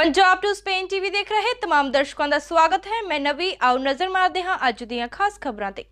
Punjab to Spain TV ਦੇਖ ਰਹੇ तमाम ਦਰਸ਼ਕਾਂ ਦਾ ਸਵਾਗਤ ਹੈ ਮੈਂ ਨਵੀ ਆਓ ਨਜ਼ਰ ਮਾਰਦੇ ਹਾਂ ਅੱਜ ਦੀਆਂ ਖਾਸ ਖਬਰਾਂ ਤੇ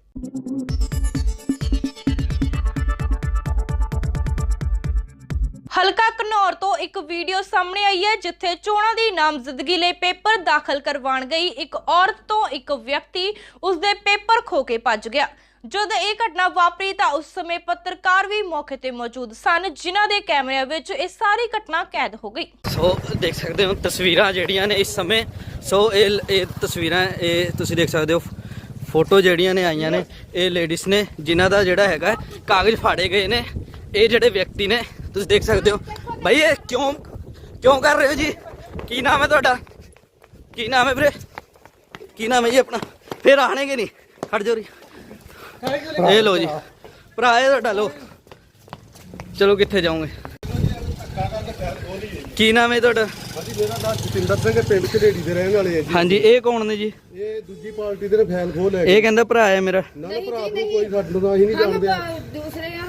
ਹਲਕਾ ਘਨੌਰ ਤੋਂ ਇੱਕ ਵੀਡੀਓ ਸਾਹਮਣੇ ਆਈ ਹੈ ਜਿੱਥੇ ਚੋਣਾਂ ਦੀ ਨਾਮਜ਼ਦਗੀ ਲਈ ਪੇਪਰ ਦਾਖਲ ਕਰਵਾਉਣ ਗਈ ਇੱਕ ਔਰਤ ਤੋਂ ਇੱਕ ਵਿਅਕਤੀ ਉਸਦੇ ਪੇਪਰ ਖੋ ਕੇ ਭੱਜ ਗਿਆ ਜਦ ਇਹ ਘਟਨਾ ਵਾਪਰੀ ਤਾਂ ਉਸ ਸਮੇਂ ਪੱਤਰਕਾਰ ਵੀ ਮੌਕੇ ਤੇ ਮੌਜੂਦ ਸਨ, ਜਿਨ੍ਹਾਂ ਦੇ ਕੈਮਰਿਆਂ ਵਿੱਚ ਇਹ ਸਾਰੀ ਘਟਨਾ ਕੈਦ ਹੋ ਗਈ। ਸੋ ਦੇਖ ਸਕਦੇ ਹੋ ਤਸਵੀਰਾਂ ਜਿਹੜੀਆਂ ਨੇ ਇਸ ਸਮੇਂ। ਸੋ ਇਹ ਇਹ ਤਸਵੀਰਾਂ, ਇਹ ਤੁਸੀਂ ਦੇਖ ਸਕਦੇ ਹੋ, ਫੋਟੋ ਜਿਹੜੀਆਂ ਨੇ ਆਈਆਂ ਨੇ, ਇਹ ਲੇਡੀਜ਼ ਨੇ, ਜਿਨ੍ਹਾਂ ਦਾ ਜਿਹੜਾ ਹੈਗਾ, ਕਾਗਜ਼ ਫਾੜੇ ਗਏ ਨੇ। ਇਹ ਜਿਹੜੇ ਵਿਅਕਤੀ ਨੇ, ਤੁਸੀਂ ਦੇਖ ਸਕਦੇ ਹੋ। ਭਾਈ ਇਹ ਕਿਉਂ ਕਿਉਂ ਕਰ ਰਹੇ ਹੋ ਜੀ? ਕੀ ਨਾਮ ਹੈ ਤੁਹਾਡਾ? ਕੀ ਨਾਮ ਹੈ ਵੀਰੇ? ਕੀ ਨਾਮ ਹੈ ਜੀ ਆਪਣਾ? ਫਿਰ ਆਣਗੇ ਨਹੀਂ। ਖੜ ਜਾਓ ਜੀ। ਇਹ ਲੋ ਜੀ। ਭਰਾ ਇਹ ਤੁਹਾਡਾ ਲੋ ਚਲੋ ਕਿੱਥੇ ਜਾਓਗੇ? ਕੀ ਨਾਮ ਹੈ ਤੁਹਾਡਾ? ਹਾਂਜੀ ਮੇਰਾ ਨਾਮ ਜਤਿੰਦਰ ਸਿੰਘ ਹੈ, ਪਿੰਡ ਚੜੇੜੀ ਦੇ ਰਹਿਣ ਵਾਲੇ ਆ ਜੀ। ਹਾਂਜੀ ਇਹ ਕੌਣ ਨੇ ਜੀ? ਇਹ ਦੂਜੀ ਪਾਰਟੀ ਦੇ ਨੇ ਖੋਲ ਲੈ ਇਹ ਕਹਿੰਦਾ ਭਰਾ ਹੈ ਮੇਰਾ। ਨਾ ਭਰਾ ਕੋਈ ਸਾਡੇ ਨੂੰ ਤਾਂ ਅਸੀਂ ਨਹੀਂ ਜਾਣਦੇ। ਦੂਸਰੇ ਆ।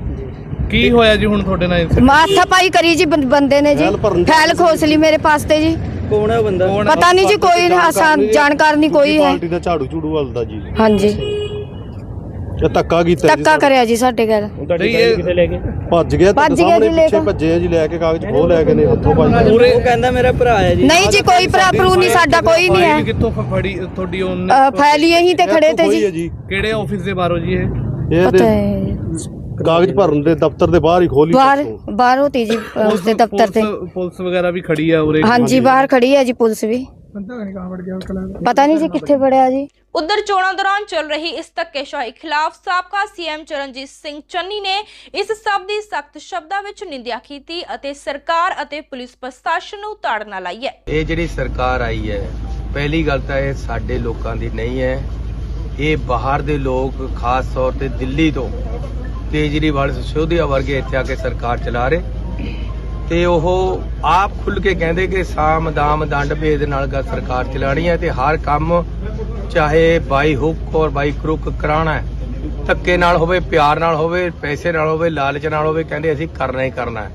ਕੀ ਹੋਇਆ ਜੀ ਹੁਣ ਤੁਹਾਡੇ ਨਾਲ incident? ਮਾਥਾ ਪਾਈ ਕਰੀ ਜੀ ਬੰਦੇ ਨੇ ਜੀ। ਫੈਲ ਖੋਸ ਲਈ ਮੇਰੇ ਪਾਸ ਤੇ ਜੀ। ਕੌਣ ਹੈ ਉਹ ਬੰਦਾ? ਪਤਾ ਨਹੀਂ ਜੀ ਕੋਈ ਆਸਾਨ ਜਾਣਕਾਰ ਨਹੀਂ ਕੋਈ ਹੈ। ਪਾਰਟੀ ਦਾ ਝਾੜੂ ਝੂੜੂ ਵਾਲਦਾ ਜੀ। ਹਾਂਜੀ। ਇਹ ਧੱਕਾ ਕੀਤਾ ਜੀ ਧੱਕਾ ਕਰਿਆ ਜੀ ਸਾਡੇ ਘਰ। ਨਹੀਂ, ਇਹ- ਗਾੜੀ ਲੈ ਗਏ? ਭੱਜ ਗਿਆ ਭੱਜ ਗਿਆ ਜੀ ਲੈ ਕੇ। ਭੱਜੇ ਜੀ ਲੈ ਕੇ ਕਾਗਜ਼ ਖੋਹ ਲੈ ਕੇ ਨੇ ਹੱਥੋਂ ਭਾਈ ਉਹ ਕਹਿੰਦਾ ਮੇਰਾ ਭਰਾ ਹੈ ਜੀ। ਨਹੀਂ ਜੀ ਕੋਈ ਭਰਾ ਭਰੂ ਨਹੀਂ ਸਾਡਾ ਕੋਈ ਨਹੀਂ ਹੈ। ਕਿੱਥੋਂ ਫੜੀ ਤੁਹਾਡੀ ਉਹਨੇ ਫੈਲੀ ਇਹੀ ਤੇ ਖੜੇ ਤੇ ਜੀ। ਕਿਹੜੇ ਆਫਿਸ ਦੇ ਬਾਹਰੋਂ ਜੀ ਇਹ? ਇਹ ਹੈ। ਕਾਗਜ਼ ਭਰਨ ਦੇ ਦਫ਼ਤਰ ਦੇ ਬਾਹਰ ਹੀ ਖੋਲੀ ਬਾਹਰ ਬਾਹਰ ਹੋਤੀ ਜੀ ਅ, ਉਸਦੇ ਦਫ਼ਤਰ ਤੇ। ਪੁਲਿਸ- ਵਗੈਰਾ ਵੀ ਖੜੀ ਆ ਉਰੇ? ਹਾਂਜੀ ਬਾਹਰ ਖੜੀ ਹੈ ਜੀ ਪੁਲਿਸ ਵੀ। ਪਤਾ ਨਹੀਂ ਜੀ ਕਿੱਥੇ ਵੜਿਆ ਜੀ। ਉਧਰ ਚੋਣਾਂ ਦੌਰਾਨ ਚੱਲ ਰਹੀ ਇਸ ਧੱਕੇਸ਼ਾਹੀ ਖਿਲਾਫ ਸਾਬਕਾ ਸੀਐਮ ਚਰਨਜੀਤ ਸਿੰਘ ਚੰਨੀ ਨੇ ਇਸ ਸਭ ਦੀ ਸਖਤ ਸ਼ਬਦਾਂ ਵਿੱਚ ਨਿੰਦਿਆ ਕੀਤੀ ਅਤੇ ਸਰਕਾਰ ਅਤੇ ਪੁਲਿਸ ਪ੍ਰਸ਼ਾਸਨ ਨੂੰ ਤਾੜਨਾ ਲਾਈ ਹੈ। ਇਹ ਜਿਹੜੀ ਸਰਕਾਰ ਆਈ ਹੈ ਪਹਿਲੀ ਗੱਲ ਤਾਂ ਇਹ ਸਾਡੇ ਲੋਕਾਂ ਦੀ ਨਹੀਂ ਹੈ। ਇਹ ਬਾਹਰ ਦੇ ਲੋਕ ਖਾਸ ਤੌਰ ਤੇ ਦਿੱਲੀ ਤੋਂ ਕੇਜਰੀਵਾਲ ਸਿਸੋਦੀਆ ਵਰਗੇ ਇੱਥੇ ਆ ਕੇ ਸਰਕਾਰ ਚਲਾ ਰਹੇ। ਤੇ ਉਹ ਆਪ ਖੁੱਲ ਕੇ ਕਹਿੰਦੇ ਕਿ ਸਾਮ ਦਾਮ ਦੰਡ ਭੇਦ ਨਾਲ ਗਾ ਸਰਕਾਰ ਚਲਾਣੀ ਹੈ ਤੇ ਹਰ ਕੰਮ ਚਾਹੇ ਬਾਈ ਹੁੱਕ ਔਰ ਬਾਈ ਕਰੁੱਕ ਕਰਾਣਾ ਹੈ। ਧੱਕੇ ਨਾਲ ਹੋਵੇ, ਪਿਆਰ ਨਾਲ ਹੋਵੇ, ਪੈਸੇ ਨਾਲ ਹੋਵੇ, ਲਾਲਚ ਨਾਲ ਹੋਵੇ, ਕਹਿੰਦੇ ਅਸੀਂ ਕਰਨਾ ਹੀ ਕਰਨਾ ਹੈ।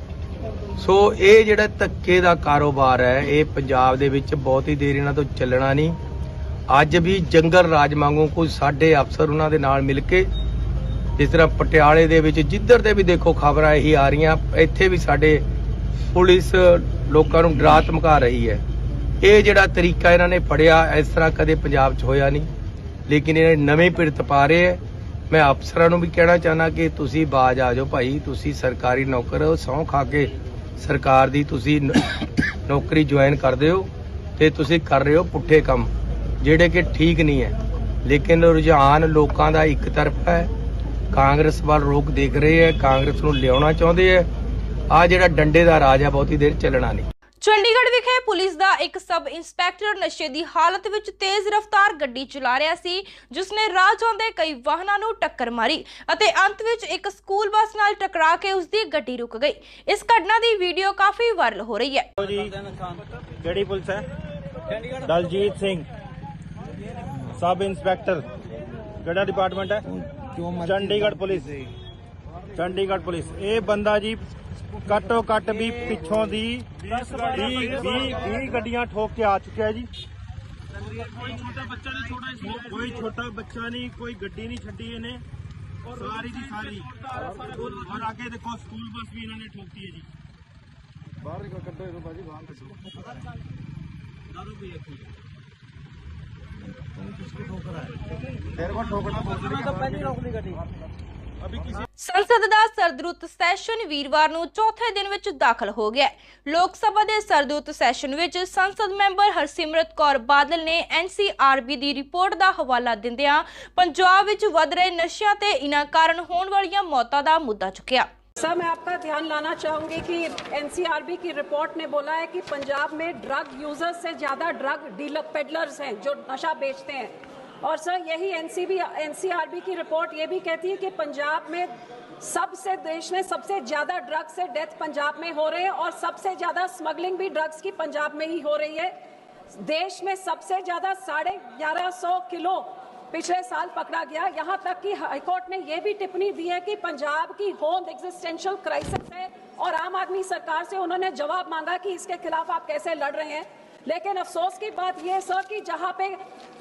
ਸੋ ਇਹ ਜਿਹੜਾ ਧੱਕੇ ਦਾ ਕਾਰੋਬਾਰ ਹੈ, ਇਹ ਪੰਜਾਬ ਦੇ ਵਿੱਚ ਬਹੁਤ ਹੀ ਦੇਰ ਇਹਨਾਂ ਤੋਂ ਚੱਲਣਾ ਨਹੀਂ। ਅੱਜ ਵੀ ਜੰਗਲ ਰਾਜ ਵਾਂਗੂ ਕੋਈ ਸਾਡੇ ਅਫਸਰ ਉਹਨਾਂ ਦੇ ਨਾਲ ਮਿਲ ਕੇ ਜਿਸ ਤਰ੍ਹਾਂ ਪਟਿਆਲੇ ਦੇ ਵਿੱਚ ਜਿੱਧਰ ਦੇ ਵੀ ਦੇਖੋ ਖਬਰਾਂ ਇਹੀ ਆ ਰਹੀਆਂ, ਇੱਥੇ ਵੀ ਸਾਡੇ ਪੁਲਿਸ ਲੋਕਾਂ ਨੂੰ ਡਰਾ ਧਮਕਾ ਰਹੀ ਹੈ। ਇਹ ਜਿਹੜਾ ਤਰੀਕਾ ਇਹਨਾਂ ਨੇ ਫੜਿਆ, ਇਸ ਤਰ੍ਹਾਂ ਕਦੇ ਪੰਜਾਬ 'ਚ ਹੋਇਆ ਨਹੀਂ। ਲੇਕਿਨ ਇਹ ਨਵੇਂ ਪਿਰਤ ਪਾ ਰਹੇ ਹੈ। ਮੈਂ ਅਫਸਰਾਂ ਨੂੰ ਵੀ ਕਹਿਣਾ ਚਾਹਨਾ ਕਿ ਤੁਸੀਂ ਬਾਜ ਆ ਜਾਓ ਭਾਈ, ਤੁਸੀਂ ਸਰਕਾਰੀ ਨੌਕਰ ਹੋ, ਸਹੁੰ ਖਾ ਕੇ ਸਰਕਾਰ ਦੀ ਤੁਸੀਂ ਨੌਕਰੀ ਜੁਆਇਨ ਕਰਦੇ ਹੋ ਤੇ ਤੁਸੀਂ ਕਰ ਰਹੇ ਹੋ ਪੁੱਠੇ ਕੰਮ, ਜਿਹੜੇ ਕਿ ਠੀਕ ਨਹੀਂ ਹੈ। ਲੇਕਿਨ ਰੁਝਾਨ ਲੋਕਾਂ ਦਾ ਇੱਕ ਤਰਫ ਹੈ ਕਾਂਗਰਸ ਵੱਲ ਰੋਕ ਦੇਖ ਰਹੇ ਹੈ ਕਾਂਗਰਸ ਨੂੰ ਲਿਆਉਣਾ ਚਾਹੁੰਦੇ ਹੈ। ਆ ਜਿਹੜਾ ਡੰਡੇ ਦਾ ਰਾਜ ਹੈ ਬਹੁਤੀ ਦੇਰ ਚੱਲਣਾ ਨਹੀਂ। ਚੰਡੀਗੜ੍ਹ ਵਿਖੇ ਪੁਲਿਸ ਦਾ ਇੱਕ ਸਬ ਇੰਸਪੈਕਟਰ ਨਸ਼ੇ ਦੀ ਹਾਲਤ ਵਿੱਚ ਤੇਜ਼ ਰਫ਼ਤਾਰ ਗੱਡੀ ਚਲਾ ਰਿਹਾ ਸੀ ਜਿਸ ਨੇ ਰਾਹ ਜਾਂਦੇ ਕਈ ਵਾਹਨਾਂ ਨੂੰ ਟੱਕਰ ਮਾਰੀ ਅਤੇ ਅੰਤ ਵਿੱਚ ਇੱਕ ਸਕੂਲ ਬੱਸ ਨਾਲ ਟਕਰਾ ਕੇ ਉਸ ਦੀ ਗੱਡੀ ਰੁਕ ਗਈ। ਇਸ ਘਟਨਾ ਦੀ ਵੀਡੀਓ ਕਾਫੀ ਵਾਇਰਲ ਹੋ ਰਹੀ ਹੈ। ਕਿਹੜੀ ਪੁਲਿਸ ਹੈ? ਦਲਜੀਤ ਸਿੰਘ ਸਬ ਇੰਸਪੈਕਟਰ ਕਿਹੜਾ ਡਿਪਾਰਟਮੈਂਟ ਹੈ? Chandigarh police Chandigarh police. ਇਹ ਬੰਦਾ ਜੀ ਘੱਟੋ ਘੱਟ ਵੀ ਪਿੱਛੋਂ ਦੀ 20 20 ਗੱਡੀਆਂ ਠੋਕ ਕੇ ਆ ਚੁੱਕਿਆ ਜੀ। ਕੋਈ ਛੋਟਾ ਬੱਚਾ ਨਹੀਂ ਛੋਟਾ ਕੋਈ ਛੋਟਾ ਬੱਚਾ ਨਹੀਂ ਕੋਈ ਗੱਡੀ ਨਹੀਂ ਛੱਡੀ ਇਹਨੇ। ਸਾਰੀ ਦੀ ਸਾਰੀ। ਔਰ ਅੱਗੇ ਦੇਖੋ ਸਕੂਲ ਬੱਸ ਵੀ ਇਹਨਾਂ ਨੇ ਠੋਕਤੀ ਹੈ ਜੀ। ਸੰਸਦ ਦਾ ਸਰਦਰੁੱਤ ਸੈਸ਼ਨ ਵੀਰਵਾਰ ਨੂੰ ਚੌਥੇ ਦਿਨ ਵਿੱਚ ਦਾਖਲ ਹੋ ਗਿਆ ਲੋਕ ਸਭਾ ਦੇ ਸਰਦਰੁੱਤ ਸੈਸ਼ਨ ਵਿੱਚ ਸੰਸਦ ਮੈਂਬਰ ਹਰਸਿਮਰਤ ਕੌਰ ਬਾਦਲ ਨੇ ਐਨਸੀਆਰਬੀ ਦੀ ਰਿਪੋਰਟ ਦਾ ਹਵਾਲਾ ਦਿੰਦਿਆਂ ਪੰਜਾਬ ਵਿੱਚ ਵਧ ਰਹੇ ਨਸ਼ਿਆਂ ਤੇ ਇਨ੍ਹਾਂ ਕਾਰਨ ਹੋਣ ਵਾਲੀਆਂ ਮੌਤਾਂ ਦਾ ਮੁੱਦਾ ਚੁੱਕਿਆ। सर, मैं आपका ध्यान लाना चाहूँगी कि एनसीआरबी की रिपोर्ट ने बोला है कि पंजाब में ड्रग यूज़र्स से ज़्यादा ड्रग डीलर, पेडलर्स हैं जो नशा बेचते हैं। और सर, यही एनसीबी, एनसीआरबी की रिपोर्ट ये भी कहती है कि पंजाब में सबसे, देश में सबसे ज़्यादा ड्रग्स से डेथ पंजाब में हो रहे हैं और सबसे ज़्यादा स्मगलिंग भी ड्रग्स की पंजाब में ही हो रही है। देश में सबसे ज़्यादा साढ़े ग्यारह सौ किलो पिछले साल पकड़ा गया। यहाँ तक कि हाईकोर्ट ने यह भी टिप्पणी दी है कि पंजाब की होम एग्जिस्टेंशियल क्राइसिस है और आम आदमी सरकार से उन्होंने जवाब मांगा कि इसके खिलाफ आप कैसे लड़ रहे हैं। लेकिन अफसोस की बात यह सर, कि जहाँ पे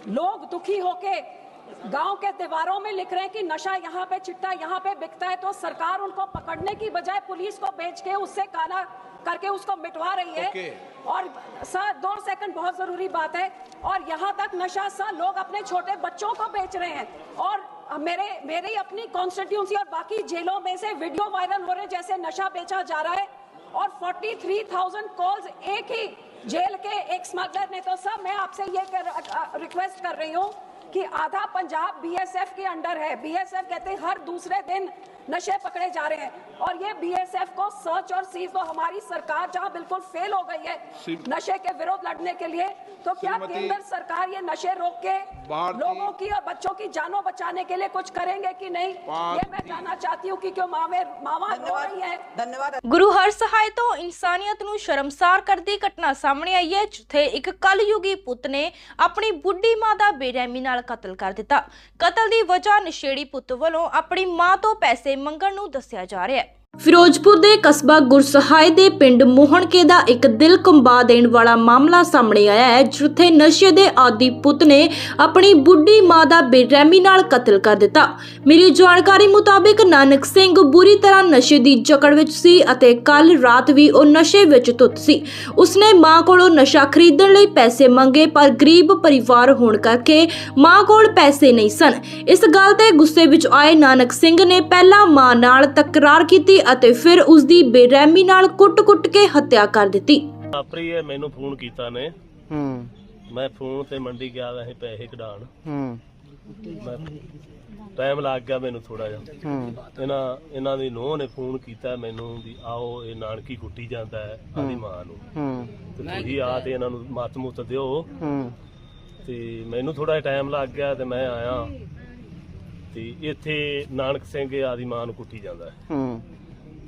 लोग दुखी होके गाँव के दीवारों में लिख रहे हैं कि नशा यहाँ पे, चिट्टा यहाँ पे बिकता है तो सरकार उनको पकड़ने की बजाय पुलिस को बेच के उससे काला करके उसको मिटवा रही है। और सर दो सेकंड बहुत ज़रूरी बात है। और यहाँ तक नशा सर लोग अपने छोटे बच्चों को बेच रहे हैं। और मेरे मेरी अपनी कॉन्स्टिट्यूंसी और बाकी जेलों में से वीडियो वायरल हो रहे हैं जैसे नशा बेचा जा रहा है। और 43,000 कॉल्स एक ही जेल के एक स्मगलर ने। तो सर मैं आपसे ये कर, रिक्वेस्ट कर रही हूँ कि आधा पंजाब बीएसएफ के अंडर है। बीएसएफ कहते हैं हर दूसरे दिन नशे पकड़े जा रहे हैं और ये बीएसएफ को सर्च और सीज तो हमारी सरकार जहां बिल्कुल फेल हो गई है नशे के विरोध लड़ने के लिए तो क्या केंद्र सरकार ये नशे रोक के लोगों की और बच्चों की जानों बचाने के लिए कुछ करेंगे कि नहीं ये मैं जानना चाहती हूँ कि क्यों मावे मावा रो रही है ਗੁਰੂ ਹਰ ਸਹਾਇ ਤੋਂ ਇਨਸਾਨੀਅਤ ਨੂੰ ਸ਼ਰਮਸਾਰ ਕਰਦੀ ਘਟਨਾ ਸਾਹਮਣੇ ਆਈ ਹੈ ਜਿੱਥੇ ਇੱਕ ਕਲਯੁਗੀ ਪੁੱਤ ਨੇ ਆਪਣੀ ਬੁੱਢੀ ਮਾਂ ਦਾ ਬੇਰਹਿਮੀ ਨਾਲ ਕਤਲ ਕਰ ਦਿੱਤਾ ਕਤਲ ਦੀ ਵਜ੍ਹਾ ਨਸ਼ੇੜੀ ਪੁੱਤ ਵੱਲੋਂ ਆਪਣੀ ਮਾਂ ਤੋਂ ਪੈਸੇ ਮੰਗਣ ਨੂੰ ਦੱਸਿਆ ਜਾ ਰਿਹਾ ਹੈ। ਫਿਰੋਜ਼ਪੁਰ ਦੇ ਕਸਬਾ ਗੁਰਸਹਾਏ ਦੇ ਪਿੰਡ ਮੋਹਣਕੇ ਦਾ ਇੱਕ ਦਿਲ ਕੰਬਾ ਦੇਣ ਵਾਲਾ ਮਾਮਲਾ ਸਾਹਮਣੇ ਆਇਆ ਹੈ, ਜਿੱਥੇ ਨਸ਼ੇ ਦੇ ਆਦੀ ਪੁੱਤ ਨੇ ਆਪਣੀ ਬੁੱਢੀ ਮਾਂ ਦਾ ਬੇਰਹਿਮੀ ਨਾਲ ਕਤਲ ਕਰ ਦਿੱਤਾ। ਮਿਲੀ ਜਾਣਕਾਰੀ ਮੁਤਾਬਿਕ ਨਾਨਕ ਸਿੰਘ ਬੁਰੀ ਤਰ੍ਹਾਂ ਨਸ਼ੇ ਦੀ ਜਕੜ ਵਿੱਚ ਸੀ ਅਤੇ ਕੱਲ ਰਾਤ ਵੀ ਉਹ ਨਸ਼ੇ ਵਿੱਚ ਧੁੱਤ ਸੀ। ਉਸਨੇ ਮਾਂ ਕੋਲੋਂ ਨਸ਼ਾ ਖਰੀਦਣ ਲਈ ਪੈਸੇ ਮੰਗੇ, ਪਰ ਗਰੀਬ ਪਰਿਵਾਰ ਹੋਣ ਕਰਕੇ ਮਾਂ ਕੋਲ ਪੈਸੇ ਨਹੀਂ ਸਨ। ਇਸ ਗੱਲ ਤੇ ਗੁੱਸੇ ਵਿੱਚ ਆਏ ਨਾਨਕ ਸਿੰਘ ਨੇ ਪਹਿਲਾਂ ਮਾਂ ਨਾਲ ਤਕਰਾਰ ਕੀਤੀ ਅਤੇ ਫਿਰ ਉਸ ਦੀ ਬੇਰਹਿਮੀ ਨਾਲ ਕੁੱਟ-ਕੁੱਟ ਕੇ ਹੱਤਿਆ ਕਰ ਦਿੱਤੀ। ਆਪਰੀ ਇਹ ਮੈਨੂੰ ਫੋਨ ਕੀਤਾ ਨੇ। ਹੂੰ। ਮੈਂ ਫੋਨ ਤੇ ਮੰਡੀ ਗਿਆ ਵੈਸੇ ਪੈਸੇ ਕਢਾਣ ਹੂੰ। ਟਾਈਮ ਲੱਗ ਗਿਆ ਮੈਨੂੰ ਥੋੜਾ ਜਿਹਾ। ਹੂੰ। ਇਹਨਾਂ ਇਹਨਾਂ ਦੀ ਨੂੰਹ ਨੇ ਫੋਨ ਕੀਤਾ ਮੈਨੂੰ ਵੀ ਆਓ ਇਹ ਨਾਨਕੀ ਕੁੱਟੀ ਜਾਂਦਾ ਹੈ ਆਦੀ ਮਾਂ ਨੂੰ। ਹੂੰ। ਤੇ ਤੁਸੀਂ ਆ ਤੇ ਇਹਨਾਂ ਨੂੰ ਮੱਤ ਮੁੱਤ ਦਿਓ। ਹੂੰ। ਤੇ ਮੈਨੂੰ ਥੋੜਾ ਟਾਈਮ ਲੱਗ ਗਿਆ ਤੇ ਮੈਂ ਆਇਆ। ਤੇ ਇੱਥੇ ਨਾਨਕ ਸਿੰਘ ਆਦੀ ਮਾਂ ਨੂੰ ਕੁੱਟੀ ਜਾਂਦਾ ਹੈ। ਹੂੰ।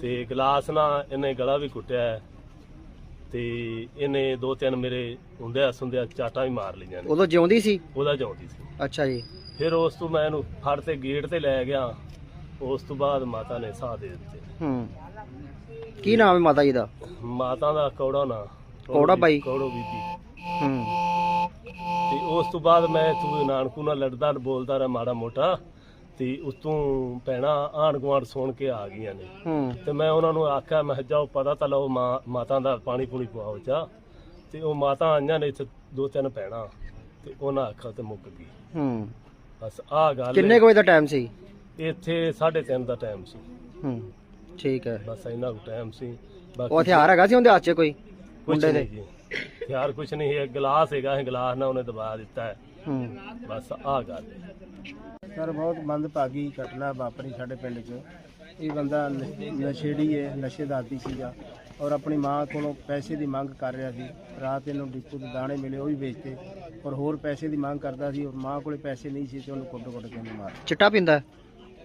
ਤੇ ਗਲਾਸ ਨਾਲ ਇਹਨੇ ਗਲਾ ਵੀ ਕੁੱਟਿਆ ਤੇ ਇਹਨੇ ਦੋ ਤਿੰਨ ਮੇਰੇ ਹੁੰਦਿਆ ਸੁੰਦਿਆ ਚਾਟਾਂ ਵੀ ਮਾਰ ਲਈਆਂ ਨੇ। ਉਦੋਂ ਜਿਉਂਦੀ ਸੀ? ਉਹਦਾ ਜਾਉਂਦੀ ਸੀ। ਅੱਛਾ ਜੀ। ਫਿਰ ਉਸ ਤੋਂ ਮੈਂ ਇਹਨੂੰ ਫੜ ਤੇ ਗੇਟ ਤੇ ਲੈ ਗਿਆ। ਉਸ ਤੋਂ ਬਾਅਦ ਮਾਤਾ ਨੇ ਸਾਹ ਦੇ ਦਿੱਤੇ। ਹੂੰ। ਕੀ ਨਾਮ ਹੈ ਮਾਤਾ ਜੀ ਦਾ? ਮਾਤਾ ਦਾ ਕੌੜਾ ਨਾ। ਕੌੜਾ ਬਾਈ? ਕੌੜੋ ਬੀਬੀ। ਹੂੰ। ਤੇ ਉਸ ਤੋਂ ਬਾਅਦ ਮੈਂ ਤੂੰ ਨਾਨਕੂ ਨਾਲ ਲੜਦਾ ਬੋਲਦਾ ਰਿਹਾ ਮਾੜਾ ਮੋਟਾ। ਤੇ ਉਤੋਂ ਪੈਣਾ ਆਣ ਗੁਆਂਢ ਸੁਣ ਕੇ ਆ ਗਈਆਂ ਨੇ। ਹੂੰ। ਤੇ ਮੈਂ ਉਹਨਾਂ ਨੂੰ ਆਖਿਆ ਮੈਂ ਕਿਹਾ ਜਾਓ ਪਤਾ ਤਾਂ ਲਓ ਮਾਂ ਮਾਤਾ ਦਾ ਪਾਣੀ ਪੂਣੀ ਪਵਾਓ ਚਾ ਤੇ ਉਹ ਮਾਤਾ ਆਈਆਂ ਨੇ ਇੱਥੇ ਦੋ ਤਿੰਨ ਪੈਣਾ ਤੇ ਉਹਨਾਂ ਆਖਾ ਤੇ ਮੁੱਕ ਗਈ। ਹੂੰ। ਬਸ ਆਹ ਗੱਲ ਕਿੰਨੇ ਕੁ ਵਜੇ ਦਾ ਟਾਈਮ ਸੀ? ਇੱਥੇ 3:30 ਦਾ ਟਾਈਮ ਸੀ। ਹੂੰ ਠੀਕ ਹੈ। ਬਸ ਇੰਨਾ ਕੁ ਟਾਈਮ ਸੀ। ਉਹ ਹਥਿਆਰ ਹੈਗਾ ਸੀ ਉਹਦੇ ਹੱਥ 'ਚ ਕੋਈ? ਕੁਛ ਮੁੰਡੇ ਦੇ? ਨਹੀਂ ਜੀ। ਯਾਰ ਕੁਛ ਨਹੀਂ ਹੈ ਗਲਾਸ ਹੈਗਾ ਇਹ ਗਲਾਸ ਨਾਲ ਉਹਨੇ ਦਬਾ ਦਿੱਤਾ ਹੈ। ਹੂੰ। ਬਸ ਆਹ ਗੱਲ। ਹੈ ਸਰ ਬਹੁਤ ਮੰਦਭਾਗੀ ਘਟਨਾ ਵਾਪਰੀ ਸਾਡੇ ਪਿੰਡ 'ਚ। ਇਹ ਬੰਦਾ ਨ- ਨਸ਼ੇੜੀ ਹੈ ਨਸ਼ੇ ਦਾ ਆਦੀ ਸੀਗਾ ਔਰ ਆਪਣੀ ਮਾਂ ਕੋਲੋਂ ਪੈਸੇ ਦੀ ਮੰਗ ਕਰ ਰਿਹਾ ਸੀ। ਰਾਤ ਇਹਨੂੰ ਡਿਪੂ ਦੇ ਦਾਣੇ ਮਿਲੇ ਉਹ ਵੀ ਵੇਚਤੇ ਔਰ ਹੋਰ ਪੈਸੇ ਦੀ ਮੰਗ ਕਰਦਾ ਸੀ ਔਰ ਮਾਂ ਕੋਲੇ ਪੈਸੇ ਨਹੀਂ ਸੀ ਤੇ ਉਹਨੂੰ ਕੁੱਟ-ਕੁੱਟ ਕੇ ਉਹਨੇ ਮਾਰ ਚਿੱਟਾ ਪੀਂਦਾ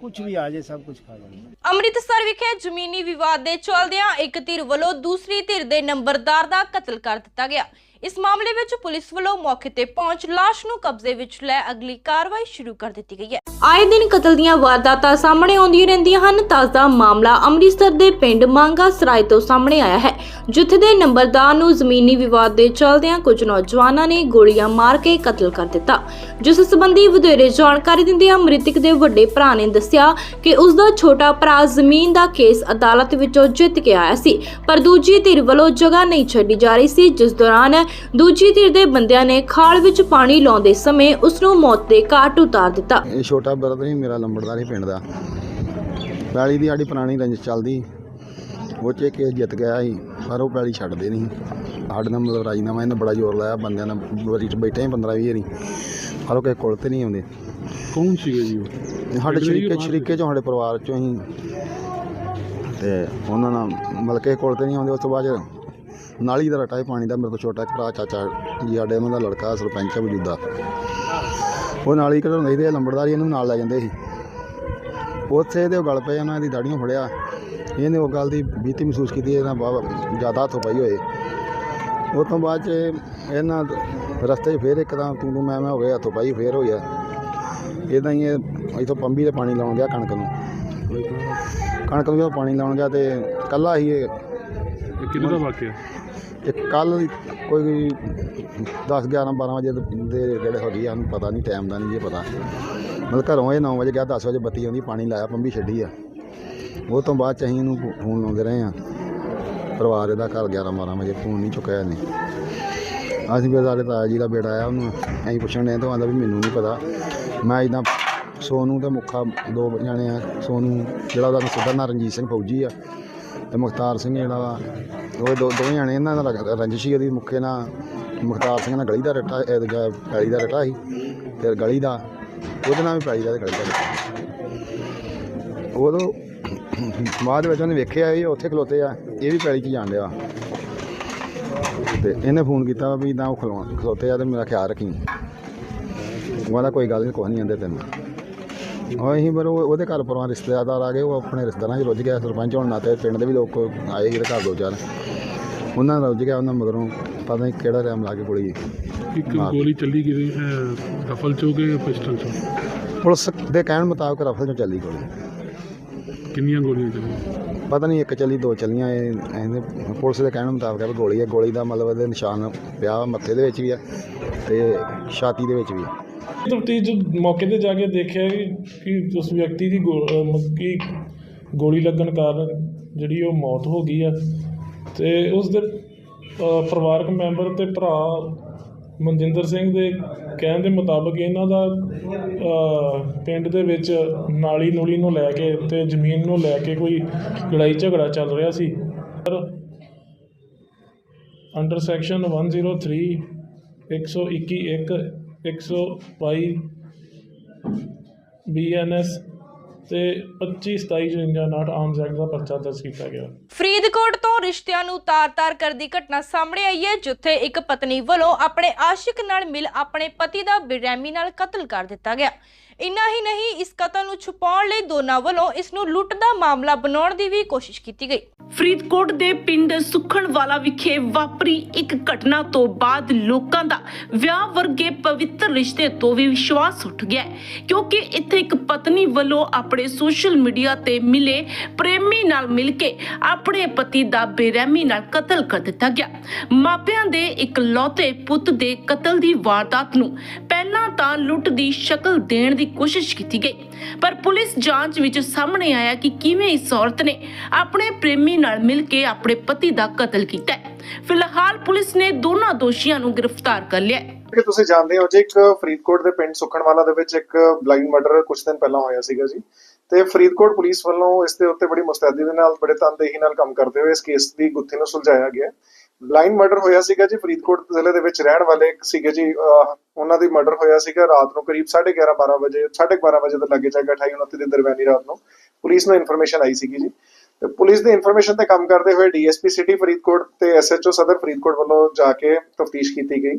ਕੁਝ ਵੀ ਆ ਜੇ ਸਭ ਕੁਝ ਖਾ ਜਾਂਦਾ। ਅੰਮ੍ਰਿਤਸਰ ਵਿਖੇ ਜ਼ਮੀਨੀ ਵਿਵਾਦ ਦੇ ਚੱਲਦਿਆਂ ਇੱਕ ਧਿਰ ਵੱਲੋਂ ਦੂਸਰੀ ਧਿਰ ਦੇ ਨੰਬਰਦਾਰ ਦਾ ਕਤਲ ਕਰ ਦਿੱਤਾ ਗਿਆ। ਇਸ ਮਾਮਲੇ ਵਿੱਚ ਪੁਲਿਸ ਵੱਲੋਂ ਮੌਕੇ ਤੇ ਪਹੁੰਚ ਲਾਸ਼ ਨੂੰ ਕਬਜ਼ੇ ਵਿੱਚ ਲੈ ਅਗਲੀ ਕਾਰਵਾਈ ਸ਼ੁਰੂ ਕਰ ਦਿੱਤੀ ਗਈ ਹੈ। ਆਏ ਦਿਨ ਕਤਲ ਦੀਆਂ ਵਾਰਦਾਤਾਂ ਸਾਹਮਣੇ ਆਉਂਦੀਆਂ ਰਹਿੰਦੀਆਂ ਹਨ। ਤਾਜ਼ਾ ਮਾਮਲਾ ਅੰਮ੍ਰਿਤਸਰ ਦੇ ਪਿੰਡ ਮੰਗਾ ਸਰਾਏ ਤੋਂ ਸਾਹਮਣੇ ਆਇਆ ਹੈ, ਜਿੱਥੇ ਦੇ ਨੰਬਰਦਾਰ ਨੂੰ ਜ਼ਮੀਨੀ ਵਿਵਾਦ ਦੇ ਚੱਲਦਿਆਂ ਕੁਝ ਨੌਜਵਾਨਾਂ ਨੇ ਗੋਲੀਆਂ ਮਾਰ ਕੇ ਕਤਲ ਕਰ ਦਿੱਤਾ, ਜਿਸ ਸੰਬੰਧੀ ਵਧੇਰੇ ਜਾਣਕਾਰੀ ਦਿੰਦਿਆਂ ਮ੍ਰਿਤਕ ਦੇ ਵੱਡੇ ਭਰਾ ਨੇ ਦੱਸਿਆ ਕਿ ਉਸ ਦਾ ਛੋਟਾ ਭਰਾ ਜ਼ਮੀਨ ਦਾ ਕੇਸ ਅਦਾਲਤ ਵਿੱਚੋਂ ਜਿੱਤ ਕੇ ਆਇਆ ਸੀ, ਪਰ ਦੂਜੀ ਧਿਰ ਵੱਲੋਂ ਜਗ੍ਹਾ ਨਹੀਂ ਛੱਡੀ ਜਾ ਰਹੀ ਸੀ, ਜਿਸ ਦੌਰਾਨ ਦੂਜੀ ਧਿਰ ਦੇ ਬੰਦਿਆਂ ਨੇ ਖਾਲ ਵਿੱਚ ਪਾਣੀ ਲਾਉਂਦੇ ਸਮੇਂ ਉਸ ਨੂੰ ਮੌਤ ਦੇ ਘਾਟ ਉਤਾਰ ਦਿੱਤਾ। ਇਹ ਛੋਟਾ ਬਰਦਰ ਹੀ ਮੇਰਾ ਲੰਬੜਦਾਰ ਹੀ ਪਿੰਡ ਦਾ। ਪੈਲੀ ਦੀ ਸਾਡੀ ਪੁਰਾਣੀ ਰੰਜ ਚੱਲਦੀ। ਉਹ 'ਚ ਕੇਸ ਜਿੱਤ ਗਿਆ ਸੀ ਪਰ ਉਹ ਪੈਲੀ ਛੱਡਦੇ ਨਹੀਂ। ਸਾਡੇ ਨਾਲ ਮਤਲਬ ਰਾਜੀਨਾਮਾ ਇਹਨੇ ਬੜਾ ਜ਼ੋਰ ਲਾਇਆ ਬੰਦਿਆਂ ਨਾਲ ਬਰੀ ਚ ਬੈਠੇ 15 20 ਵਾਰੀ। ਪਰ ਉਹ ਕਿਸੇ ਕੋਲ ਤੇ ਨਹੀਂ ਆਉਂਦੇ। ਕੌਣ ਸੀਗਾ ਜੀ ਉਹ? ਸਾਡੇ ਸ਼ਰੀਕੇ ਸ਼ਰੀਕੇ ਚੋਂ ਸਾਡੇ ਪਰਿਵਾਰ ਚੋਂ ਹੀ। ਤੇ ਉਹਨਾਂ ਨਾਲ ਮਤਲਬ ਕਿਸੇ ਕੋਲ ਤੇ ਨਹੀਂ ਆਉਂਦੇ ਉਸ ਤੋਂ ਬਾਅਦ 'ਚ ਨਾਲੀ ਦਾ ਰਟਾ ਹੈ, ਪਾਣੀ ਦਾ, ਮੇਰੇ ਤੋਂ ਛੋਟਾ ਇੱਕ ਭਰਾ, ਚਾਚਾ ਜੀ, ਸਾਡੇ ਉਹਨਾਂ ਦਾ ਲੜਕਾ, ਸਰਪੰਚ ਹੈ ਮੌਜੂਦਾ। ਉਹ ਨਾਲੀ ਹੀ ਕਢਾਉਂਦੇ ਸੀ ਲੰਬੜਦਾਰੀ ਇਹਨੂੰ ਨਾਲ ਲੈ ਜਾਂਦੇ ਸੀ। ਉੱਥੇ ਇਹਦੇ ਉਹ ਗਲ ਪਏ, ਉਹਨਾਂ ਦੀ ਦਾੜੀਆਂ ਫੜਿਆ। ਇਹਨੇ ਉਹ ਗੱਲ ਦੀ ਬੀਤੀ ਮਹਿਸੂਸ ਕੀਤੀ, ਇਹਨਾਂ ਬਹੁਤ ਜ਼ਿਆਦਾ ਹੱਥੋਂ ਪਾਈ ਹੋਏ। ਉਹ ਤੋਂ ਬਾਅਦ ਚ ਇਹਨਾਂ ਰਸਤੇ 'ਚ ਫੇਰ ਇੱਕਦਮ ਤੂੰ ਤੂੰ ਮੈਂ ਮੈਂ ਹੋ ਗਿਆ, ਹੱਥੋਂ ਪਾਈ ਫੇਰ ਹੋਇਆ ਇਦਾਂ ਹੀ ਇਹ ਇੱਥੋਂ ਪੰਬੀ ਤੇ ਪਾਣੀ ਲਾਉਣ ਗਿਆ ਕਣਕ ਨੂੰ। ਕਣਕ ਨੂੰ ਜਦੋਂ ਪਾਣੀ ਲਾਉਣ ਗਿਆ ਤੇ ਕੱਲਾ ਹੀ ਇਹ ਇਹ ਦਾ ਵਾਕਿਆ? ਇੱਕ ਕੱਲ ਕੋਈ 10 11 12 ਵਜੇ ਦੇ ਜਿਹੜੇ ਹੋ ਗਈ ਸਾਨੂੰ ਪਤਾ ਨਹੀਂ ਟਾਈਮ ਦਾ ਨਹੀਂ ਜੇ ਪਤਾ। ਮਤਲਬ ਘਰੋਂ ਇਹ 9 ਵਜੇ ਗਿਆ 10 ਵਜੇ ਬੱਤੀ ਆਉਂਦੀ, ਪਾਣੀ ਲਾਇਆ, ਪੰਬੀ ਛੱਡੀ ਆ। ਉਹ ਤੋਂ ਬਾਅਦ ਚ ਅਸੀਂ ਇਹਨੂੰ ਫੋਨ ਲਾਉਂਦੇ ਰਹੇ ਆ। ਪਰਿਵਾਰ ਇਹਦਾ ਘਰ 11 12 ਵਜੇ ਫੋਨ ਨਹੀਂ ਚੁੱਕਿਆ ਇਹਨੇ। ਅਸੀਂ ਫਿਰ ਸਾਡੇ ਤਾਇਆ ਜੀ ਦਾ ਬੇਟਾ ਆਇਆ ਉਹਨੂੰ, ਅਸੀਂ ਪੁੱਛਣ ਡਏ ਤਾਂ ਉਹ ਆਂਦਾ ਵੀ ਮੈਨੂੰ ਨਹੀਂ ਪਤਾ। ਮੈਂ ਇਦਾਂ ਸੋਨੂ ਤੇ ਮੁੱਖਾ ਦੋ ਜਾਣੇ ਆ, ਸੋਨੂ, ਜਿਹੜਾ ਉਹਦਾ ਸਿੱਧਾ ਨਾਂ ਰਣਜੀਤ ਸਿੰਘ ਫੌਜੀ ਆ। ਤੇ ਮੁਖਤਾਰ ਸਿੰਘ ਜਿਹੜਾ ਵਾ, ਉਹ ਦੋ ਦੋਵੇਂ ਜਾਣੇ ਇਹਨਾਂ ਦਾ ਰੰਗ- ਰੰਜਿਸ਼ ਉਹਦੀ ਮੁੱਕੇ ਨਾਲ, ਮੁਖਤਾਰ ਸਿੰਘ ਨਾਲ ਗਲੀ ਦਾ ਰੱਟਾ, ਇਹ ਦੂਜਾ ਪੈਲੀ ਦਾ ਰੱਟਾ ਸੀ, ਤੇ ਗਲੀ ਦਾ, ਉਹਦੇ ਨਾਲ ਵੀ ਪੈਲੀ ਦਾ ਤੇ ਗਲੀ ਦਾ ਰੱਟਾ ਉਦੋਂ ਬਾਅਦ ਵਿੱਚ ਉਹਨੇ ਵੇਖਿਆ ਇਹ ਉੱਥੇ ਖਲੋਤੇ ਆ, ਇਹ ਵੀ ਪੈਲੀ 'ਚ ਜਾਣ ਡਿਆ ਤੇ ਇਹਨੇ ਫੋਨ ਕੀਤਾ ਵਾ ਵੀ ਇਦਾਂ ਉਹ ਖਲੋ ਖਲੋਤੇ ਆ ਤੇ ਮੇਰਾ ਖਿਆਲ ਰੱਖੀ। ਉਹਦਾ ਕੋਈ ਗੱਲ ਨਹੀਂ ਕੁਛ ਨਹੀਂ ਆਂਦੇ ਤੈਨੂੰ। ਉਹ ਅਸੀਂ ਪਰ ਉਹ- ਉਹਦੇ ਘਰ ਪਰਵਾਹ ਰਿਸ਼ਤੇਦਾਰ ਆ ਗਏ ਉਹ ਆਪਣੇ ਰਿਸ਼ਤੇਦਾਰਾਂ 'ਚ ਰੁੱਝ ਗਿਆ ਸਰਪੰਚ ਹੋਣ ਨਾਤੇ ਪਿੰਡ ਦੇ ਵੀ ਲੋਕ ਆਏ ਇਹਦੇ ਘਰ ਦੋ ਚਾਰ। ਉਹਨਾਂ ਨਾਲ ਰੁੱਝ ਗਿਆ ਉਹਨਾਂ ਮਗਰੋਂ ਪਤਾ ਨਹੀਂ ਕਿਹੜਾ ਰੈਮ ਲਾ ਕੇ ਗੋਲੀ ਇੱਕ ਮਾਰ- ਗੋਲੀ ਚੱਲੀ ਅਹ, ਰਫਲ ਚੋਂ ਕਿ ਪਿਸਟਲ ਚੋਂ? ਪੁਲਿਸ ਦੇ ਕਹਿਣ ਮੁਤਾਬਕ ਰਫਲ ਚੋਂ ਚੱਲੀ ਗੋਲੀ। ਕਿੰਨੀਆਂ ਗੋਲੀਆਂ ਚੱਲੀਆਂ? ਪਤਾ ਨਹੀਂ ਇੱਕ ਚੱਲੀ ਦੋ ਚੱਲੀਆਂ ਇਹ ਇਹਦੇ ਪੁਲਿਸ ਦੇ ਕਹਿਣ ਮੁਤਾਬਕ ਹੈ ਵੀ ਗੋਲੀ ਹੈ ਗੋਲੀ ਦਾ ਮਤਲਬ ਇਹਦੇ ਨਿਸ਼ਾਨ ਪਿਆ ਮੱਥੇ ਦੇ ਵਿੱਚ ਵੀ ਆ ਤੇ ਛਾਤੀ ਦੇ ਵਿੱਚ ਵੀ ਆ। ਤਫਤੀਸ਼ ਮੌਕੇ ਤੇ ਜਾ ਕੇ ਦੇਖਿਆ ਕਿ ਕਿ ਉਸ ਵਿਅਕਤੀ ਦੀ ਗੋ- ਅਹ ਮ- ਕਿ ਗੋਲੀ ਲੱਗਣ ਕਾਰਨ ਜਿਹੜੀ ਉਹ ਮੌਤ ਹੋ ਗਈ ਆ ਤੇ ਉਸ ਦੇ ਅਹ, ਪਰਿਵਾਰਕ ਮੈਂਬਰ ਤੇ ਭਰਾ ਮਨਜਿੰਦਰ ਸਿੰਘ ਦੇ ਕਹਿਣ ਦੇ ਮੁਤਾਬਕ ਇਹਨਾਂ ਦਾ ਅਹ, ਪਿੰਡ ਦੇ ਵਿੱਚ ਨਾਲੀ ਨੂਲੀ ਨੂੰ ਲੈ ਕੇ ਤੇ ਜ਼ਮੀਨ ਨੂੰ ਲੈ ਕੇ ਕੋਈ ਲੜਾਈ ਝਗੜਾ ਚੱਲ ਰਿਹਾ ਸੀ। ਪਰ ਅੰਡਰ ਸੈਕਸ਼ਨ 103 121 1 122 ਬੀਐਨਐਸ ਤੇ 25 27 54 ਆਰਮਸ ਐਕਟ ਦਾ ਪਰਚਾ ਦਰਜ ਕੀਤਾ ਗਿਆ। ਫਰੀਦਕੋਟ ਤੋਂ ਰਿਸ਼ਤਿਆਂ ਨੂੰ ਤਾਰ-ਤਾਰ ਕਰਦੀ ਘਟਨਾ ਸਾਹਮਣੇ ਆਈ ਹੈ, ਜਿੱਥੇ ਇੱਕ ਪਤਨੀ ਵੱਲੋਂ ਆਪਣੇ ਆਸ਼ਿਕ ਨਾਲ ਮਿਲ ਆਪਣੇ ਪਤੀ ਦਾ ਬੇਰਹਿਮੀ ਨਾਲ ਕਤਲ ਕਰ ਦਿੱਤਾ ਗਿਆ। ਇੰਨਾ ਹੀ ਨਹੀਂ, ਇਸ ਕਤਲ ਨੂੰ ਛੁਪਾਉਣ ਲਈ ਦੋਨਾਂ ਵੱਲੋਂ ਇਸ ਨੂੰ ਲੁੱਟ ਦਾ ਮਾਮਲਾ ਬਣਾਉਣ ਦੀ ਵੀ ਕੋਸ਼ਿਸ਼ ਕੀਤੀ ਗਈ। ਫਰੀਦਕੋਟ ਦੇ ਪਿੰਡ ਸੁਖਣਵਾਲਾ ਵਿਖੇ ਵਾਪਰੀ ਇੱਕ ਘਟਨਾ ਤੋਂ ਬਾਅਦ ਲੋਕਾਂ ਦਾ ਵਿਆਹ ਵਰਗੇ ਪਵਿੱਤਰ ਰਿਸ਼ਤੇ ਤੋਂ ਵੀ ਵਿਸ਼ਵਾਸ ਉੱਠ ਗਿਆ ਕਿਉਂਕਿ ਇੱਥੇ ਇੱਕ ਪਤਨੀ ਵੱਲੋਂ ਆਪਣੇ ਸੋਸ਼ਲ ਮੀਡੀਆ ਤੇ ਮਿਲੇ ਪ੍ਰੇਮੀ ਨਾਲ ਮਿਲ ਕੇ ਆਪਣੇ ਪਤੀ ਦਾ ਬੇਰਹਿਮੀ ਨਾਲ ਕਤਲ ਕਰ ਦਿੱਤਾ ਗਿਆ। ਮਾਪਿਆਂ ਦੇ ਇੱਕ ਲੌਤੇ ਪੁੱਤ ਦੇ ਕਤਲ ਦੀ ਵਾਰਦਾਤ ਨੂੰ ਪਹਿਲਾਂ ਤਾਂ ਲੁੱਟ ਦੀ ਸ਼ਕਲ ਦੇਣ ਦੀ ਕੋਸ਼ਿਸ਼ ਕੀਤੀ ਗਈ। ਪਰ ਪੁਲਿਸ ਜਾਂਚ ਵਿੱਚ ਸਾਹਮਣੇ ਆਇਆ ਕਿ ਕਿਵੇਂ ਇਸ ਔਰਤ ਨੇ ਆਪਣੇ ਪ੍ਰੇਮੀ ਨਾਲ ਮਿਲ ਕੇ ਆਪਣੇ ਪਤੀ ਦਾ ਕਤਲ ਕੀਤਾ ਫਿਲਹਾਲ ਪੁਲਿਸ ਨੇ ਦੋਨਾਂ ਦੋਸ਼ੀਆਂ ਨੂੰ ਗ੍ਰਿਫਤਾਰ ਕਰ ਲਿਆ ਹੈ। ਕਿ ਤੁਸੀਂ ਜਾਣਦੇ ਹੋ ਜੀ, ਇੱਕ ਫਰੀਦਕੋਟ ਦੇ ਪਿੰਡ ਸੁਖਣਵਾਲਾ ਦੇ ਵਿੱਚ ਇੱਕ ਬਲਾਈਂਡ ਮਰਡਰ ਕੁਝ ਦਿਨ ਪਹਿਲਾਂ ਹੋਇਆ ਸੀਗਾ ਜੀ। ਤੇ ਫਰੀਦਕੋਟ ਪੁਲਿਸ ਵੱਲੋਂ ਇਸ ਦੇ ਉੱਤੇ ਬੜੀ ਮੁਸਤੈਦੀ ਦੇ ਨਾਲ, ਬੜੇ ਤਨਦੇਹੀ ਨਾਲ ਕੰਮ ਕਰਦੇ ਹੋਏ ਇਸ ਕੇਸ ਦੀ ਗੁੱਥੀ ਨੂੰ ਸੁਲਝਾਇਆ ਗਿਆ ਬਲਾਈਂਡ ਮਰਡਰ ਹੋਇਆ ਸੀਗਾ ਜੀ, ਫਰੀਦਕੋਟ ਜ਼ਿਲ੍ਹੇ ਦੇ ਵਿੱਚ ਰਹਿਣ ਵਾਲੇ ਸੀਗੇ ਜੀ ਉਹਨਾਂ ਦੀ ਮਰਡਰ ਹੋਇਆ ਸੀਗਾ ਰਾਤ ਨੂੰ ਕਰੀਬ 11:30 12 ਵਜੇ 12:30 ਵਜੇ ਦੇ ਲੱਗੇ ਜਾਗਾ 28 29 ਦੇ ਦਰਮਿਆਨੀ ਰਾਤ ਨੂੰ ਪੁਲਿਸ ਨੂੰ ਇਨਫੋਰਮੇਸ਼ਨ ਆਈ ਸੀਗੀ ਜੀ। ਤੇ ਪੁਲਿਸ ਦੀ ਇਨਫੋਰਮੇਸ਼ਨ ਤੇ ਕੰਮ ਕਰਦੇ ਹੋਏ ਡੀਐਸਪੀ ਸਿਟੀ ਫਰੀਦਕੋਟ ਤੇ ਐਸਐਚਓ ਸਦਰ ਫਰੀਦਕੋਟ ਵੱਲੋਂ ਜਾ ਕੇ ਤਫਤੀਸ਼ ਕੀਤੀ ਗਈ।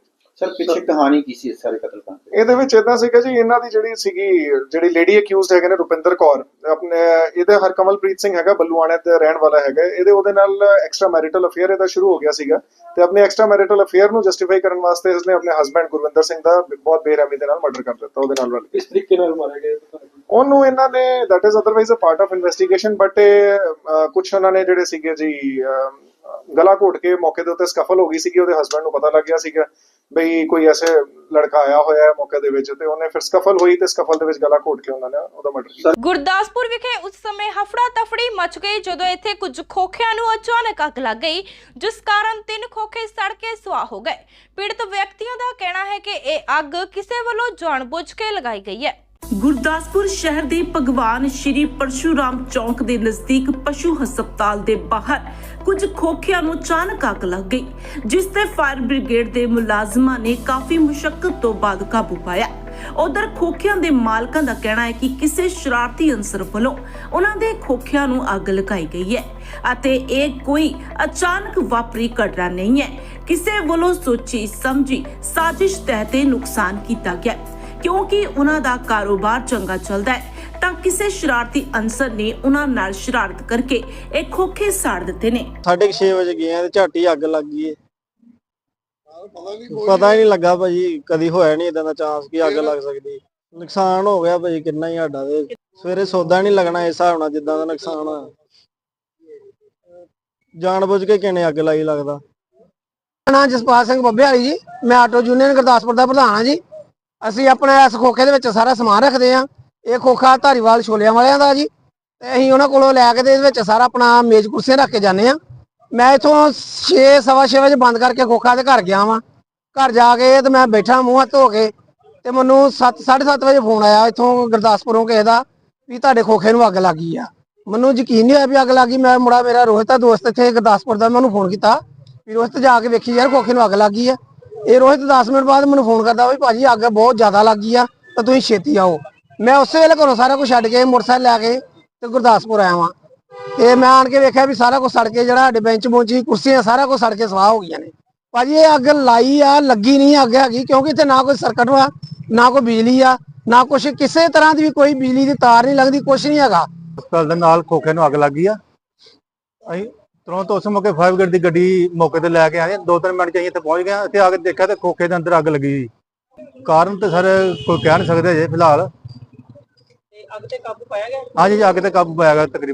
ਸਰ ਪਿੱਛੇ ਕਹਾਣੀ ਕੀ ਸੀ ਇਸ ਸਾਰੇ ਕਤਲ ਕਾਂਡ ਦੀ? ਇਹਦੇ ਵਿੱਚ ਇਦਾਂ ਸੀਗਾ ਜੀ ਇਹਨਾਂ ਦੀ ਜਿਹੜੀ ਸੀਗੀ ਜਿਹੜੀ ਲੇਡੀ ਅਕਿਊਜ਼ਡ ਹੈਗੇ ਨੇ ਰੁਪਿੰਦਰ ਕੌਰ ਆਪਣੇ ਇਹਦੇ ਹਰਕਮਲਪ੍ਰੀਤ ਸਿੰਘ ਹੈਗਾ ਬੱਲੂਆਣੇ ਤੇ ਰਹਿਣ ਵਾਲਾ ਹੈਗਾ ਇਹਦੇ ਉਹਦੇ ਨਾਲ ਐਕਸਟਰਾ ਮੈਰਿਟਲ ਅਫੇਅਰ ਇਹਦਾ ਸ਼ੁਰੂ ਹੋ ਗਿਆ ਸੀਗਾ ਤੇ ਆਪਣੇ ਐਕਸਟਰਾ ਮੈਰਿਟਲ ਅਫੇਅਰ ਨੂੰ ਜਸਟੀਫਾਈ ਕਰਨ ਵਾਸਤੇ ਇਸਨੇ ਆਪਣੇ ਹਸਬੰਡ ਗੁਰਵਿੰਦਰ ਸਿੰਘ ਦਾ ਬਹੁਤ ਬੇਰਹਿਮੀ ਦੇ ਨਾਲ ਮਰਡਰ ਕਰ ਦਿੱਤਾ ਉਹਦੇ ਨਾਲ ਇਸ ਤਰੀਕੇ ਨਾਲ ਮਾਰੇ ਗਏ ਉਹਨੂੰ ਇਹਨਾਂ ਨੇ that is otherwise a part of investigation but ਕੁਝ ਉਹਨਾਂ ਨੇ ਜਿਹੜੇ ਸੀਗੇ ਜੀ ਗਲਾ ਘੋਟ ਕੇ ਮੌਕੇ ਦੇ ਉੱਤੇ ਸਕਫਲ ਹੋ ਗਈ ਸੀਗੀ ਉਹਦੇ ਹਸਬੰਡ ਨੂੰ ਪਤਾ ਲੱਗ ਗਿਆ ਸੀਗਾ। ਬਈ ਕੋਈ ਐਸੇ ਲੜਕਾ ਆਇਆ ਹੋਇਆ ਹੈ ਮੌਕੇ ਦੇ ਵਿੱਚ ਤੇ ਉਹਨੇ ਫਿਰ ਸਕਫਲ ਹੋਈ ਤੇ ਸਕਫਲ ਦੇ ਵਿੱਚ ਗਲਾ ਘੋਟ ਕੇ ਉਹਨਾਂ ਨੇ ਉਹਦਾ ਮਰਡਰ ਕੀਤਾ। ਗੁਰਦਾਸਪੁਰ ਵਿਖੇ ਉਸ ਸਮੇਂ ਹਫੜਾ ਤਫੜੀ ਮਚ ਗਈ ਜਦੋਂ ਇੱਥੇ ਕੁਝ ਖੋਖਿਆਂ ਨੂੰ ਅਚਾਨਕ ਅੱਗ ਲੱਗ ਗਈ, ਜਿਸ ਕਾਰਨ ਤਿੰਨ ਖੋਖੇ ਸੜ ਕੇ ਸੁਆਹ ਹੋ ਗਏ। ਪੀੜਤ ਵਿਅਕਤੀਆਂ ਦਾ ਕਹਿਣਾ ਹੈ ਕਿ ਇਹ ਅੱਗ ਕਿਸੇ ਵੱਲੋਂ ਜਾਣਬੁੱਝ ਕੇ ਲਗਾਈ ਗਈ ਹੈ। ਗੁਰਦਾਸਪੁਰ ਸ਼ਹਿਰ ਦੇ ਭਗਵਾਨ ਸ਼੍ਰੀ ਪਰਸ਼ੂਰਾਮ ਚੌਂਕ ਦੇ ਨਜ਼ਦੀਕ ਪਸ਼ੂ ਹਸਪਤਾਲ ਦੇ ਬਾਹਰ ਕੁਝ ਖੋਖਿਆਂ ਨੂੰ ਅਚਾਨਕ ਅੱਗ ਲੱਗ ਗਈ, ਜਿਸ ਤੇ ਫਾਇਰ ਬ੍ਰਿਗੇਡ ਦੇ ਮੁਲਾਜ਼ਮਾਂ ਨੇ ਕਾਫੀ ਮੁਸ਼ਕਲ ਤੋਂ ਬਾਅਦ ਕਾਬੂ ਪਾਇਆ। ਉਧਰ ਖੋਖਿਆਂ ਦੇ ਮਾਲਕਾਂ ਦਾ ਕਹਿਣਾ ਹੈ ਕਿ ਕਿਸੇ ਸ਼ਰਾਰਤੀ ਅੰਸਰ ਵੱਲੋਂ ਉਹਨਾਂ ਦੇ ਖੋਖਿਆਂ ਨੂੰ ਅੱਗ ਲਗਾਈ ਗਈ ਹੈ ਅਤੇ ਇਹ ਕੋਈ ਅਚਾਨਕ ਵਾਪਰੀ ਘਟਨਾ ਨਹੀਂ ਹੈ। ਕਿਸੇ ਵੱਲੋਂ ਸੋਚੀ ਸਮਝੀ ਸਾਜ਼ਿਸ਼ ਤਹਿਤ ਨੁਕਸਾਨ ਕੀਤਾ ਗਿਆ। ਕਿਉਂਕਿ ਉਹਨਾਂ ਦਾ ਕਾਰੋਬਾਰ ਚੰਗਾ ਚੱਲਦਾ ਹੈ ਤਾਂ ਕਿਸੇ ਸ਼ਰਾਰਤੀ ਅੰਸਰ ਨੇ ਉਹਨਾਂ ਨਾਲ ਸ਼ਰਾਰਤ ਕਰਕੇ ਇਹ ਖੋਖੇ ਸਾੜ ਦਿੱਤੇ ਨੇ। ਸਾਢੇ 6 ਵਜੇ ਗਏ ਆ ਤੇ ਝਾਟੀ ਅੱਗ ਲੱਗ ਗਈ ਏ। ਪਤਾ ਹੀ ਨਹੀਂ ਲੱਗਾ ਭਾਜੀ ਕਦੀ ਹੋਇਆ ਨਹੀਂ ਇਦਾਂ ਦਾ ਚਾਂਸ ਕਿ ਅੱਗ ਲੱਗ ਸਕਦੀ। ਨੁਕਸਾਨ ਹੋ ਗਿਆ ਭਾਜੀ ਕਿੰਨਾ ਹੀ ਸਾਡਾ ਤੇ। ਸਵੇਰੇ ਸੌਦਾ ਨਹੀਂ ਲੱਗਣਾ ਇਸ ਹਿਸਾਬ ਨਾਲ ਜਿੱਦਾਂ ਦਾ ਨੁਕਸਾਨ ਹੋਇਆ ਜਾਣ ਬੁੱਝ ਕੇ ਕਿਨੇ ਅੱਗ ਲਾਈ ਲੱਗਦਾ। ਨਾਂ ਜਸਪਾਲ ਸਿੰਘ ਬੱਬੇ ਵਾਲੀ ਜੀ। ਮੈਂ ਆਟੋ ਯੂਨੀਅਨ ਗੁਰਦਾਸਪੁਰ ਦਾ ਪ੍ਰਧਾਨ ਹਾਂ ਜੀ। ਅਸੀਂ ਆਪਣਾ ਇਸ ਖੋਖੇ ਦੇ ਵਿੱਚ ਸਾਰਾ ਸਮਾਨ ਰੱਖਦੇ ਆ ਇਹ ਖੋਖਾ ਧਾਰੀਵਾਲ ਛੋਲਿਆਂ ਵਾਲਿਆਂ ਦਾ ਜੀ। ਤੇ ਅਸੀਂ ਉਹਨਾਂ ਕੋਲੋਂ ਲੈ ਕੇ ਤੇ ਇਹਦੇ ਵਿੱਚ ਸਾਰਾ ਆਪਣਾ ਮੇਜ਼ ਕੁਰਸੀਆਂ ਰੱਖ ਕੇ ਜਾਂਦੇ ਆ ਮੈਂ ਇਥੋਂ 6 ਸਵਾ ਛੇ ਵਜੇ ਬੰਦ ਕਰਕੇ ਖੋਖਾ ਦੇ ਘਰ ਗਿਆ ਵਾਂ। ਘਰ ਜਾ ਕੇ ਤੇ ਮੈਂ ਬੈਠਾ ਮੂੰਹ ਹੱਥ ਧੋ ਕੇ ਤੇ ਮੈਨੂੰ 7 7:30 ਵਜੇ ਫੋਨ ਆਇਆ ਇਥੋਂ ਗੁਰਦਾਸਪੁਰੋਂ ਕਿਸੇ ਦਾ ਵੀ ਤੁਹਾਡੇ ਖੋਖੇ ਨੂੰ ਅੱਗ ਲੱਗੀ ਆ। ਮੈਨੂੰ ਯਕੀਨ ਨਹੀਂ ਹੋਇਆ ਵੀ ਅੱਗ ਲੱਗੀ ਮੈਂ ਮੁੰਡਾ ਮੇਰਾ ਰੋਹਿਤ ਦਾ ਦੋਸਤ ਇੱਥੇ ਗੁਰਦਾਸਪੁਰ ਦਾ, ਮੈਂ ਉਹਨੂੰ ਫੋਨ ਕੀਤਾ ਵੀ ਰੋਹਿਤ ਜਾ ਕੇ ਵੇਖੀ ਯਾਰ ਖੋਖੇ ਨੂੰ ਅੱਗ ਲੱਗੀ ਆ। ਇਹ ਰੋਹਿਤ 10 ਮਿੰਟ ਬਾਅਦ ਮੈਨੂੰ ਫੋਨ ਕਰਦਾ ਵੀ ਭਾਜੀ ਅੱਗ ਬਹੁਤ ਜ਼ਿਆਦਾ ਲੱਗੀ ਆ, ਤਾਂ ਤੁਸੀਂ ਛੇਤੀ ਆਓ। ਮੈਂ ਉਸੇ ਵੇਲੇ ਘਰੋਂ ਸਾਰਾ ਕੁਝ ਛੱਡ ਕੇ ਮੋਟਰਸਾਈਕਲ ਲੈ ਕੇ ਤੇ ਗੁਰਦਾਸਪੁਰ ਆਇਆ ਵਾਂ। ਤੇ ਮੈਂ ਆਣ ਕੇ ਵੇਖਿਆ ਵੀ ਸਾਰਾ ਕੁਝ ਸੜ ਕੇ ਜਿਹੜਾ ਸਾਡੇ ਬੈਂਚ ਬੁੰਚੀ ਕੁਰਸੀਆਂ ਸਾਰਾ ਕੁਝ ਸੜ ਕੇ ਸਵਾਹ ਹੋ ਗਈਆਂ ਨੇ। ਭਾਜੀ ਇਹ ਅੱਗ ਲਾਈ ਆ, ਲੱਗੀ ਨਹੀਂ ਅੱਗ ਹੈਗੀ, ਕਿਉਂਕਿ ਇੱਥੇ ਨਾ ਕੋਈ ਸਰਕਟ ਵਾ, ਨਾ ਕੋਈ ਬਿਜਲੀ ਆ, ਨਾ ਕੁਛ ਕਿਸੇ ਤਰ੍ਹਾਂ ਦੀ ਵੀ ਕੋਈ ਬਿਜਲੀ ਦੀ ਤਾਰ ਨਹੀਂ ਲੱਗਦੀ, ਕੁਛ ਨਹੀਂ ਹੈਗਾ। ਹਸਪਤਾਲ ਦੇ ਨਾਲ ਖੋਖੇ ਨੂੰ ਅੱਗ ਲੱਗ ਗਈ ਆ। ਅਸੀਂ ਤੁਰੰਤ ਉਸ ਮੌਕੇ ਫਾਇਰ ਬ੍ਰਿਗੇਡ ਦੀ ਗੱਡੀ ਮੌਕੇ ਤੇ ਲੈ ਕੇ ਆਏ। ਦੋ ਤਿੰਨ ਮਿੰਟ ਚ ਅਸੀਂ ਇੱਥੇ ਪਹੁੰਚ ਗਏ। ਇੱਥੇ ਆ ਕੇ ਦੇਖਿਆ ਤੇ ਖੋਖੇ ਦੇ ਅੰਦਰ ਅੱਗ ਲੱਗੀ ਕਾਰਨ ਤੇ ਸਰ ਕੋਈ ਕਹਿ ਨਹੀਂ ਸਕਦੇ ਜੇ ਫਿਲਹਾਲ। ਅੱਗ ਤੇ ਕਾਬੂ ਪਾਇਆ ਗਿਆ? ਹਾਂਜੀ ਅੱਗ ਤੇ ਕਾਬੂ ਪਾਇਆ ਗਿਆ ਤਕਰੀਬਨ।